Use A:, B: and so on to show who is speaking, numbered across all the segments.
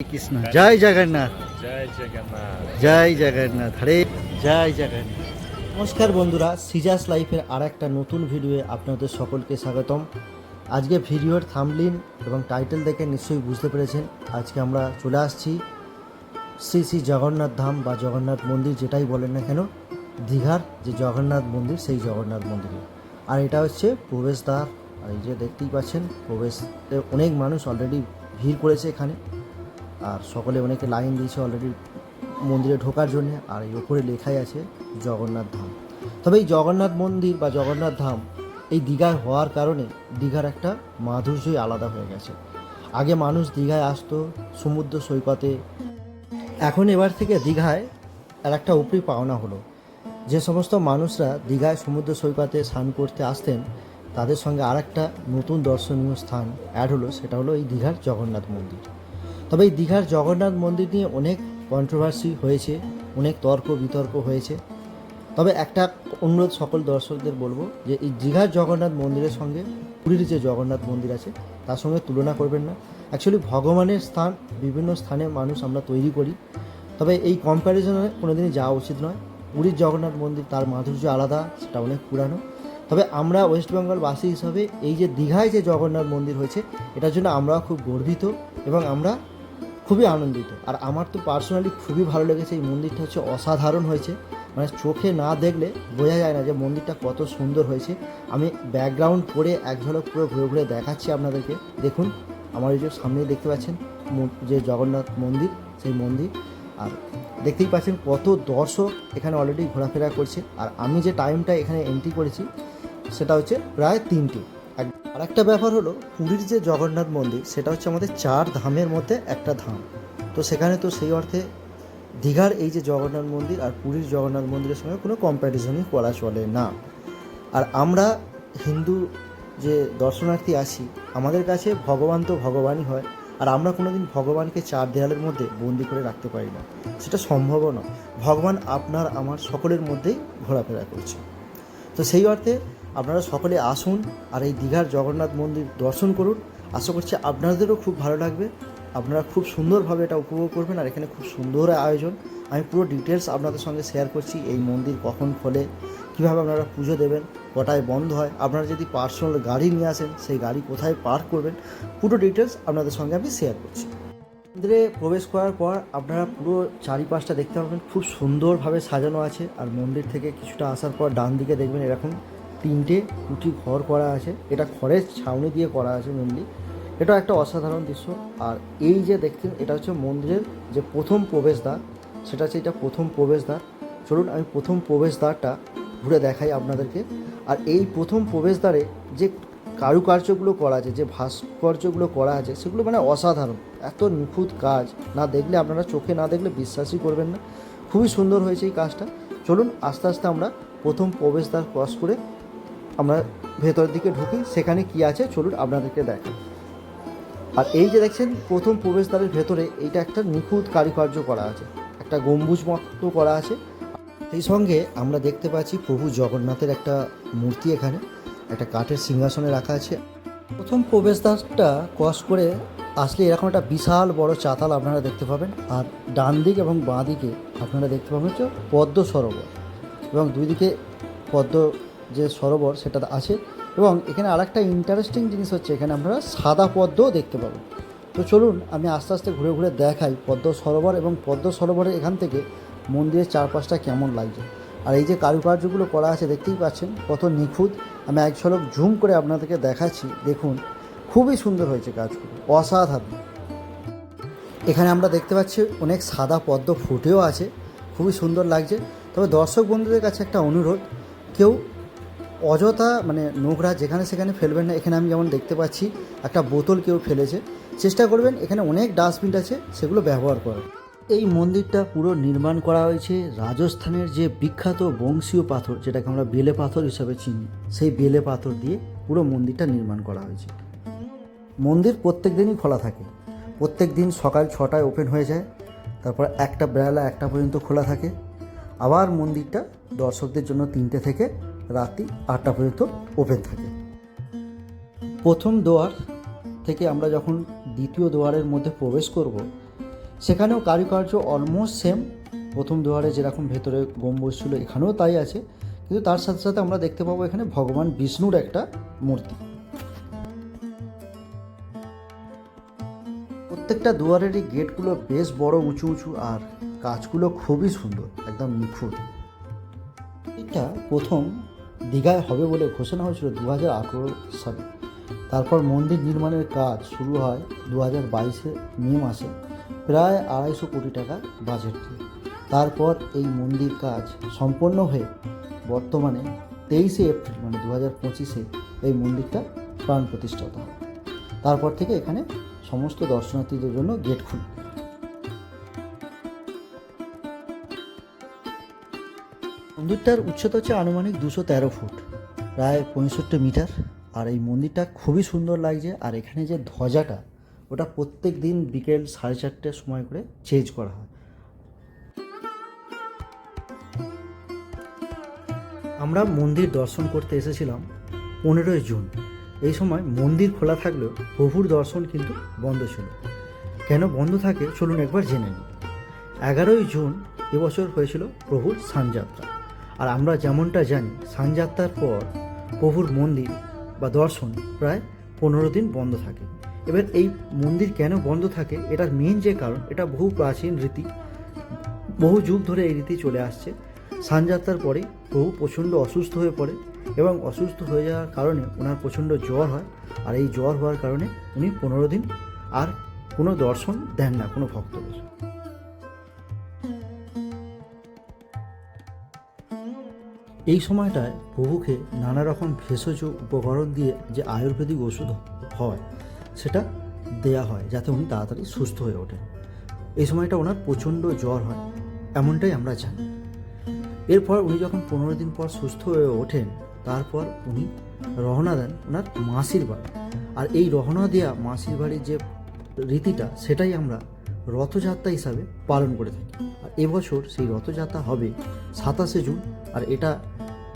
A: কৃষ্ণ। জয় জগন্নাথ।
B: জয় জগন্নাথ।
A: জয় জগন্নাথ। হরে জয় জগন্নাথ।
C: নমস্কার বন্ধুরা সিজাস লাইফের আর একটা নতুন ভিডিওয়ে আপনাদের সকলকে স্বাগতম। আজকে ভিডিওর থামলিন এবং টাইটেল দেখে নিশ্চয়ই বুঝতে পেরেছেন। আজকে আমরা চলে আসছি শ্রী শ্রী জগন্নাথ ধাম বা জগন্নাথ মন্দির যেটাই বলেন না কেন দীঘার যে জগন্নাথ মন্দির সেই জগন্নাথ মন্দিরে। আর এটা হচ্ছে প্রবেশদ্বার। আর এই যে দেখতেই পাচ্ছেন প্রবেশ অনেক মানুষ অলরেডি ভিড় করেছে এখানে। আর সকলে অনেকে লাইন দিয়েছে অলরেডি মন্দিরে ঢোকার জন্য, আর এই ওপরে লেখাই আছে জগন্নাথ ধাম। তবে এই জগন্নাথ মন্দির বা জগন্নাথ ধাম এই দীঘায় হওয়ার কারণে দীঘার একটা মাধুর্যই আলাদা হয়ে গেছে। আগে মানুষ দীঘায় আসতো সমুদ্র সৈকতে। এখন এবার থেকে দীঘায় আর একটা উপরি পাওনা হলো। যে সমস্ত মানুষরা দীঘায় সমুদ্র সৈকতে স্নান করতে আসতেন, তাদের সঙ্গে আর একটা নতুন দর্শনীয় স্থান অ্যাড হলো, সেটা হলো এই দীঘার জগন্নাথ মন্দির। তবে এই দীঘার জগন্নাথ মন্দির নিয়ে অনেক কন্ট্রোভার্সি হয়েছে, অনেক তর্ক বিতর্ক হয়েছে। তবে একটা অনুরোধ সকল দর্শকদের বলব যে এই দীঘার জগন্নাথ মন্দিরের সঙ্গে পুরীর যে জগন্নাথ মন্দির আছে, তার সঙ্গে তুলনা করবেন না। অ্যাকচুয়ালি ভগবানের স্থান, বিভিন্ন স্থানে মানুষ আমরা তৈরি করি। তবে এই কম্প্যারিজনে কোনোদিনই যাওয়া উচিত নয়। পুরীর জগন্নাথ মন্দির, তার মাধুর্য আলাদা, সেটা অনেক পুরানো। তবে আমরা ওয়েস্ট বেঙ্গল বাসী হিসাবে এই যে দীঘায় যে জগন্নাথ মন্দির হয়েছে, এটার জন্য আমরা খুব গর্বিত এবং আমরা খুবই আনন্দিত। আর আমার তো পার্সোনালি খুবই ভালো লেগেছে, এই মন্দিরটা হচ্ছে অসাধারণ হয়েছে। মানে চোখে না দেখলে বোঝা যায় না যে মন্দিরটা কত সুন্দর হয়েছে। আমি ব্যাকগ্রাউন্ড করে এক ঝলক পুরো ঘুরে ঘুরে দেখাচ্ছি আপনাদেরকে। দেখুন, আমার এই যে সামনেই দেখতে পাচ্ছেন যে জগন্নাথ মন্দির, সেই মন্দির। আর দেখতেই পাচ্ছেন কত দর্শক এখানে অলরেডি ঘোরাফেরা করছে। আর আমি যে টাইমটা এখানে এন্ট্রি করেছি, সেটা হচ্ছে প্রায় তিনটে। আর একটা ব্যাপার হলো, পুরীর যে জগন্নাথ মন্দির, সেটা হচ্ছে আমাদের চার ধামের মধ্যে একটা ধাম। তো সেখানে তো সেই অর্থে দীঘার এই যে জগন্নাথ মন্দির আর পুরীর জগন্নাথ মন্দিরের সঙ্গে কোনো কম্প্যারিজনই করা চলে না। আর আমরা হিন্দু যে দর্শনার্থী আসি, আমাদের কাছে ভগবান তো ভগবানই হয়, আর আমরা কোনো দিন ভগবানকে চার দেয়ালের মধ্যে বন্দি করে রাখতে পারি না। সেটা সম্ভবও নয়। ভগবান আপনার, আমার সকলের মধ্যেই ঘোরাফেরা করছে। তো সেই অর্থে আপনারা সকলে আসুন আর এই দীঘার জগন্নাথ মন্দির দর্শন করুন। আশা করছি আপনাদেরও খুব ভালো লাগবে। আপনারা খুব সুন্দরভাবে এটা উপভোগ করবেন আর এখানে খুব সুন্দর আয়োজন। আমি পুরো ডিটেলস আপনাদের সঙ্গে শেয়ার করছি, এই মন্দির কখন খোলে, কীভাবে আপনারা পুজো দেবেন, কটায় বন্ধ হয়। আপনারা যদি পার্সোনাল গাড়ি নিয়ে আসেন, সেই গাড়ি কোথায় পার্ক করবেন, পুরো ডিটেলস আপনাদের সঙ্গে আমি শেয়ার করছি। মন্দিরে প্রবেশ করার পর আপনারা পুরো চারিপাশটা দেখতে পাবেন, খুব সুন্দরভাবে সাজানো আছে। আর মন্দির থেকে কিছুটা আসার পর ডান দিকে দেখবেন এরকম তিনটে কুটি ঘর করা আছে। এটা খড়ের ছাউনি দিয়ে করা আছে মেনলি এটা একটা অসাধারণ দৃশ্য। আর এই যে দেখছেন, এটা হচ্ছে মন্দিরের যে প্রথম প্রবেশদ্বার। সেটা হচ্ছে এটা প্রথম প্রবেশদ্বার। চলুন আমি প্রথম প্রবেশদ্বারটা ঘুরে দেখাই আপনাদেরকে। আর এই প্রথম প্রবেশদ্বারে যে কারুকার্যগুলো করা আছে, যে ভাস্কর্যগুলো করা আছে, সেগুলো মানে অসাধারণ। এত নিখুঁত কাজ। না দেখলে আপনারা চোখে, না দেখলে বিশ্বাসই করবেন না। খুবই সুন্দর হয়েছে এই কাজটা। চলুন আস্তে আস্তে আমরা প্রথম প্রবেশদ্বার ক্রস করে আমরা ভেতরের দিকে ঢুকি, সেখানে কি আছে চলুন আপনাদেরকে দেখাই। আর এই যে দেখছেন, প্রথম প্রবেশদ্বারের ভেতরে এইটা একটা নিখুঁত কারুকার্য করা আছে, একটা গম্বুজ মতো করা আছে। সেই সঙ্গে আমরা দেখতে পাচ্ছি প্রভু জগন্নাথের একটা মূর্তি এখানে, একটা কাঠের সিংহাসনে রাখা আছে। প্রথম প্রবেশদ্বারটা ক্রস করে আসলে এরকম একটা বিশাল বড় চাতাল আপনারা দেখতে পাবেন, আর ডান দিক এবং বাঁ দিকে আপনারা দেখতে পাবেন হচ্ছে পদ্ম সরোবর এবং দুই দিকে পদ্ম যে সরোবর সেটা আছে। এবং এখানে আরেকটা ইন্টারেস্টিং জিনিস হচ্ছে, এখানে আপনারা সাদা পদ্মও দেখতে পাবেন তো চলুন, আমি আস্তে আস্তে ঘুরে ঘুরে দেখাই পদ্ম সরোবর এবং পদ্ম সরোবরের এখান থেকে মন্দিরের চারপাশটা কেমন লাগছে। আর এই যে কারুকার্যগুলো করা আছে, দেখতেই পাচ্ছেন, কত নিখুঁত। আমি এক ঝলক ঝুম করে আপনাদেরকে দেখাচ্ছি, দেখুন, খুবই সুন্দর হয়েছে কাজগুলো, অসাধারণ। এখানে আমরা দেখতে পাচ্ছি অনেক সাদা পদ্ম ফুটেও আছে, খুবই সুন্দর লাগছে। তবে দর্শক বন্ধুদের কাছে একটা অনুরোধ, কেউ অযথা মানে নোংরা যেখানে সেখানে ফেলবেন না, এখানে আমি যেমন দেখতে পাচ্ছি, একটা বোতল কেউ ফেলেছে। চেষ্টা করবেন, এখানে অনেক ডাস্টবিন আছে, সেগুলো ব্যবহার করার। এই মন্দিরটা পুরো নির্মাণ করা হয়েছে রাজস্থানের যে বিখ্যাত বংশীয় পাথর, যেটাকে আমরা বেলে পাথর হিসাবে চিনি, সেই বেলে পাথর দিয়ে পুরো মন্দিরটা নির্মাণ করা হয়েছে। মন্দির প্রত্যেক দিনই খোলা থাকে। প্রত্যেক দিন সকাল ছটায় ওপেন হয়ে যায়, তারপর একটা বেলা একটা পর্যন্ত খোলা থাকে। আবার মন্দিরটা দর্শকদের জন্য তিনটে থেকে রাত্রি আটটা পর্যন্ত ওপেন থাকে। প্রথম দোয়ার থেকে আমরা যখন দ্বিতীয় দোয়ারের মধ্যে প্রবেশ করব, সেখানেও কারুকার্য অলমোস্ট সেম প্রথম দুয়ারে যেরকম ভেতরে গম্বুজ ছিল, এখানেও তাই আছে। কিন্তু তার সাথে সাথে আমরা দেখতে পাবো এখানে ভগবান বিষ্ণুর একটা মূর্তি। প্রত্যেকটা দুয়ারেরই গেটগুলো বেশ বড়, উঁচু উঁচু, আর কাজগুলো খুবই সুন্দর, একদম নিখুঁত। এটা প্রথম দীঘায় হবে বলে ঘোষণা হয়েছিল দু হাজার আঠেরো সালে। তারপর মন্দির নির্মাণের কাজ শুরু হয় দু হাজার বাইশে মে মাসে, প্রায় আড়াইশো কোটি টাকা বাজেট দিয়ে। তারপর এই মন্দির কাজ সম্পন্ন হয়ে বর্তমানে তেইশে এপ্রিল মানে দু হাজার পঁচিশে এই মন্দিরটা প্রাণ প্রতিষ্ঠিত হয়। তারপর থেকে এখানে সমস্ত দর্শনার্থীদের জন্য গেট খুলে মন্দিরটার উচ্চতা হচ্ছে আনুমানিক দুশো তেরো ফুট, প্রায় পঁয়ষট্টি মিটার। আর এই মন্দিরটা খুবই সুন্দর লাগছে, আর এখানে যে ধ্বজাটা, ওটা প্রত্যেক দিন বিকেল সাড়ে চারটের সময় করে চেঞ্জ করা হয়। আমরা মন্দির দর্শন করতে এসেছিলাম পনেরোই জুন। এই সময় মন্দির খোলা থাকলেও প্রভুর দর্শন কিন্তু বন্ধ ছিল। কেন বন্ধ থাকে, চলুন একবার জেনে নিই। এগারোই জুন এবছর হয়েছিল প্রভুর সানযাত্রা আর আমরা যেমনটা জানি সানযাত্রার পর প্রভুর মন্দির বা দর্শন প্রায় পনেরো দিন বন্ধ থাকে। এবার এই মন্দির কেন বন্ধ থাকে? এটার মেন যে কারণ, এটা বহু প্রাচীন রীতি, বহু যুগ ধরে এই রীতি চলে আসছে। সানযাত্রার পরে প্রভু প্রচণ্ড অসুস্থ হয়ে পড়ে এবং অসুস্থ হয়ে যাওয়ার কারণে ওনার প্রচণ্ড জ্বর হয় আর এই জ্বর হওয়ার কারণে উনি পনেরো দিন আর কোনো দর্শন দেন না, কোনো ভক্তদের। এই সময়টায় প্রভুকে নানা রকম ভেষজ উপকরণ দিয়ে যে আয়ুর্বেদিক ওষুধ হয়, সেটা দেয়া হয় যাতে উনি তাড়াতাড়ি সুস্থ হয়ে ওঠেন। এই সময়টা ওনার প্রচণ্ড জ্বর হয়, এমনটাই আমরা জানি। এরপর উনি যখন পনেরো দিন পর সুস্থ হয়ে ওঠেন, তারপর উনি রওনা দেন ওনার মাসির বাড়ি। আর এই রহনা দেওয়া মাসির বাড়ির যে রীতিটা, সেটাই আমরা রথযাত্রা হিসাবে পালন করে থাকি। আর এবছর সেই রথযাত্রা হবে সাতাশে জুন, আর এটা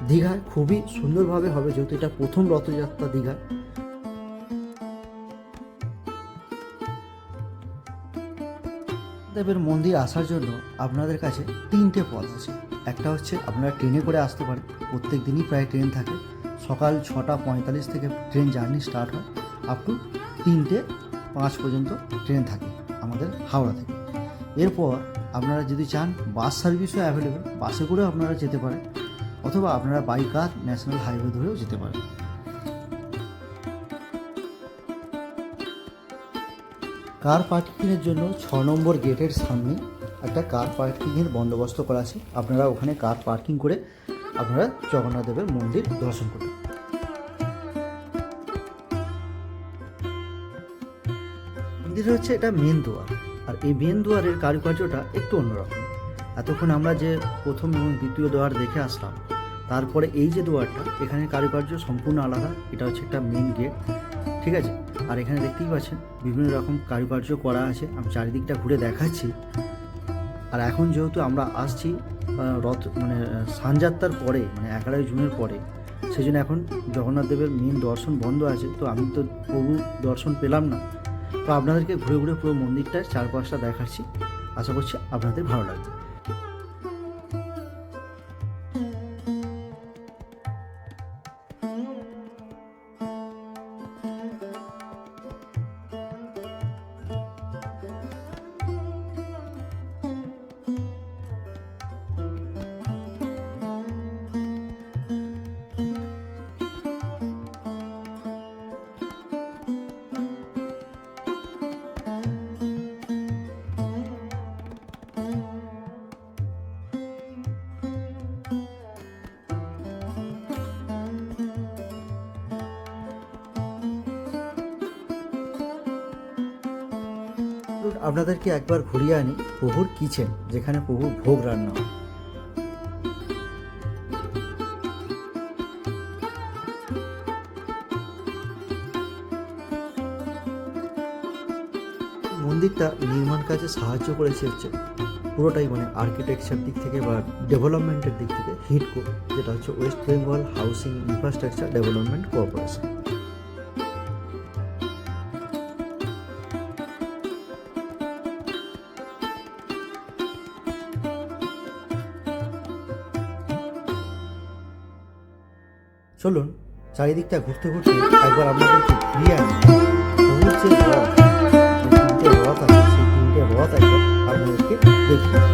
C: দীঘায় খুবই সুন্দরভাবে হবে, যেহেতু এটা প্রথম রথযাত্রা দীঘায় দেবের মন্দির আসার জন্য আপনাদের কাছে তিনটে পথ আছে। একটা হচ্ছে আপনারা ট্রেনে করে আসতে পারেন, প্রত্যেক দিনই প্রায় ট্রেন থাকে। সকাল ছটা পঁয়তাল্লিশ থেকে ট্রেন জার্নি স্টার্ট হয় আপ টু তিনটে পাঁচ পর্যন্ত ট্রেন থাকে আমাদের হাওড়া থেকে। এরপর আপনারা যদি চান বাস সার্ভিসও অ্যাভেলেবেল বাসে করেও আপনারা যেতে পারেন। অথবা আপনারা বাইক আর ন্যাশনাল হাইওয়ে ধরেও যেতে পারেন। কার পার্কিংয়ের জন্য ছ নম্বর গেটের সামনে একটা কার পার্কিংয়ের বন্দোবস্ত করা আছে। আপনারা ওখানে কার পার্কিং করে আপনারা জগন্নাথ দেবের মন্দির দর্শন করুন। মন্দির হচ্ছে এটা মেন দুয়ার। আর এই মেন দুয়ারের কারুকার্যটা একটু অন্যরকম। এতক্ষণ আমরা যে প্রথম এবং দ্বিতীয় দুয়ার দেখে আসলাম তারপরে এই যে দুয়ারটা, এখানে কারুকার্য সম্পূর্ণ আলাদা, এটা হচ্ছে একটা মেন গেট ঠিক আছে? আর এখানে দেখতেই পাচ্ছেন, বিভিন্ন রকম কারুকার্য করা আছে, আমি চারিদিকটা ঘুরে দেখাচ্ছি। আর এখন যেহেতু আমরা আসছি রথ মানে সানযাত্রার পরে মানে এগারোই জুনের পরে সেই জন্য এখন জগন্নাথ দেবের মেন দর্শন বন্ধ আছে, তো আমি তো প্রভু দর্শন পেলাম না। তো আপনাদেরকে ঘুরে ঘুরে পুরো মন্দিরটার চারপাশটা দেখাচ্ছি। আশা করছি আপনাদের ভালো লাগবে। আপনাদেরকে একবার ঘুরিয়ে আনি প্রভুর কিচেন, যেখানে প্রভুর ভোগ রান্না হয়। মন্দিরটা নির্মাণ কাজে সাহায্য করেছে হচ্ছে পুরোটাই মানে আর্কিটেকচার দিক থেকে বা ডেভেলপমেন্টের দিক থেকে হিটকো যেটা হচ্ছে West Bengal housing infrastructure development cooperation চলুন চারিদিকটা ঘুরতে ঘুরতে একবার আপনাদেরকে ঘুরিয়ে আনি। যে রথ আছে, সেই তিনটে হ্রদ একবার আপনাদেরকে দেখি